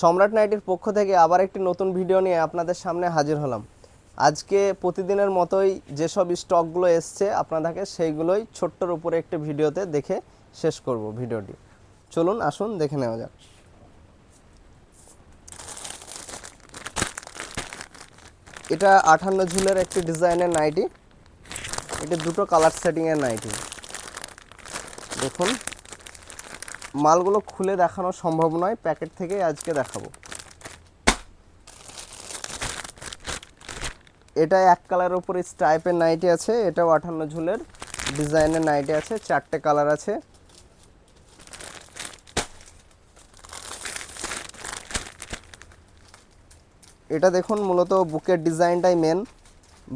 সম্রাট নাইটির পক্ষ থেকে আবার একটি নতুন ভিডিও নিয়ে আপনাদের সামনে হাজির হলাম। আজকে প্রতিদিনের মতোই যেসব স্টকগুলো এসছে আপনাদেরকে, সেইগুলোই ছোট্টর উপরে একটি ভিডিওতে দেখে শেষ করব ভিডিওটি। চলুন, আসুন, দেখে নেওয়া যাক। এটা আঠান্ন ঝুলের একটি ডিজাইনের নাইটি। এটি দুটো কালার সেটিংয়ের নাইটি। দেখুন। মালগুলো খুলে দেখানো সম্ভব নয়। প্যাকেট থেকেই আজকে দেখাবো। এটা এক কালারের উপরে স্ট্রাইপের নাইটি আছে, এটাও আঠান্ন ঝুলের। ডিজাইনের নাইটি আছে, চারটে কালার আছে। এটা দেখুন, মূলত বুকের ডিজাইনটাই মেন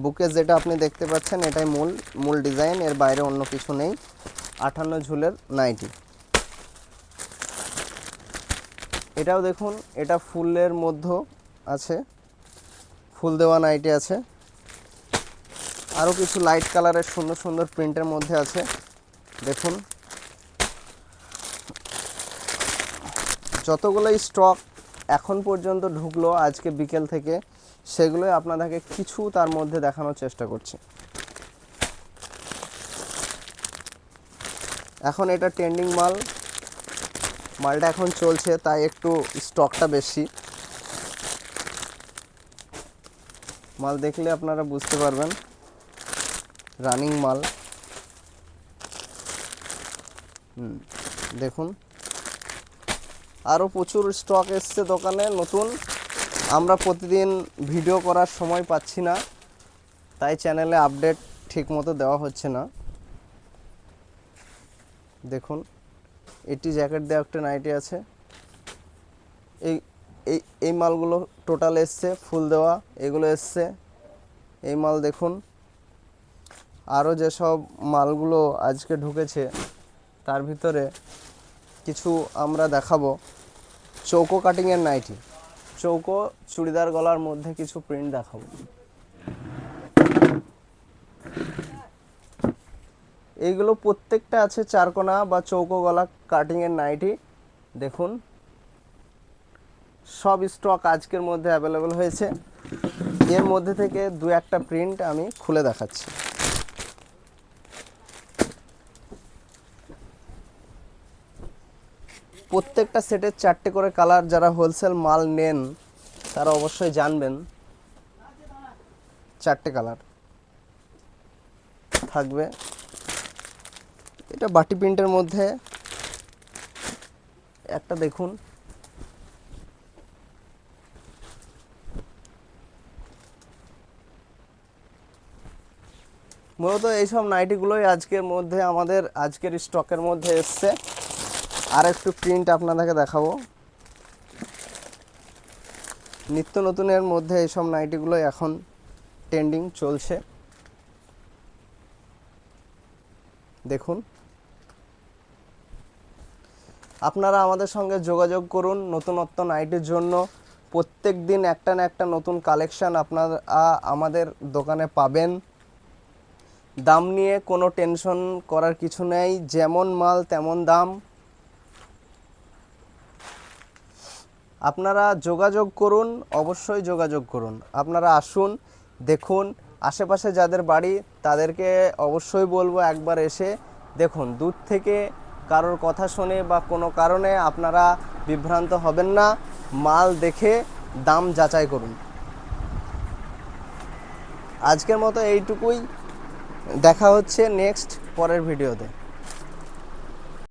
বুকে যেটা আপনি দেখতে পাচ্ছেন, এটাই মূল মূল ডিজাইন, এর বাইরে অন্য কিছু নেই। আঠান্ন ঝুলের নাইটি। এটাও দেখুন, এটা ফুলের মধ্য আছে, ফুল দেওয়া নাইটে আছে। আরও কিছু লাইট কালারের সুন্দর সুন্দর প্রিন্টের মধ্যে আছে, দেখুন। যতগুলো স্টক এখন পর্যন্ত ঢুকলো আজকে বিকেল থেকে, সেগুলোই আপনাদেরকে কিছু তার মধ্যে দেখানোর চেষ্টা করছি। এখন এটা ট্রেন্ডিং মাল। মালটা এখন চলছে, তাই একটু স্টকটা বেশি। মাল দেখলে আপনারা বুঝতে পারবেন রানিং মাল। দেখুন। আরও প্রচুর স্টক এসছে দোকানে, নতুন। আমরা প্রতিদিন ভিডিও করার সময় পাচ্ছি না, তাই চ্যানেলে আপডেট ঠিক মতো দেওয়া হচ্ছে না। দেখুন। এটি জ্যাকেট দেওয়া একটা নাইটি আছে। এই এই এই মালগুলো টোটাল এসছে, ফুল দেওয়া, এগুলো এসছে। এই মাল দেখুন। আরও যেসব মালগুলো আজকে ঢুকেছে, তার ভিতরে কিছু আমরা দেখাবো। চৌকো কাটিংয়ের নাইটি। চৌকো, চুড়িদার গলার মধ্যে কিছু প্রিন্ট দেখাবো। এইগুলো প্রত্যেকটা আছে চারকোনা বা চৌকো গলা কাটিংয়ের নাইটি। দেখুন, সব স্টক আজকের মধ্যে অ্যাভেলেবেল হয়েছে। এর মধ্যে থেকে দু একটা প্রিন্ট আমি খুলে দেখাচ্ছি। প্রত্যেকটা সেটের চারটে করে কালার যারা হোলসেল মাল নেন, তারা অবশ্যই জানবেন চারটে কালার থাকবে। এটা বাটি প্রিন্টের মধ্যে। একটা দেখুন। মূলত এইসব নাইটিগুলোই আজকের মধ্যে আমাদের আজকের স্টকের মধ্যে এসছে। আর একটু প্রিন্ট আপনাদেরকে দেখাবো। নিত্য নতুনের মধ্যে এইসব নাইটিগুলোই এখন ট্রেন্ডিং চলছে। দেখুন। আপনারা আমাদের সঙ্গে যোগাযোগ করুন নতুনত্ব নাইটের জন্য। প্রত্যেক দিন একটা না একটা নতুন কালেকশান আপনারা আমাদের দোকানে পাবেন। দাম নিয়ে কোনো টেনশন করার কিছু নেই, যেমন মাল তেমন দাম। আপনারা যোগাযোগ করুন, অবশ্যই যোগাযোগ করুন। আপনারা আসুন, দেখুন, আশেপাশে যাদের বাড়ি তাদেরকে অবশ্যই বলব একবার এসে দেখুন। দূর থেকে কারোর কথা শুনে বা কোনো কারণে আপনারা বিভ্রান্ত হবেন না, মাল দেখে দাম যাচাই করুন। আজকের মতো এইটুকুই। দেখা হচ্ছে নেক্সট পরের ভিডিওতে।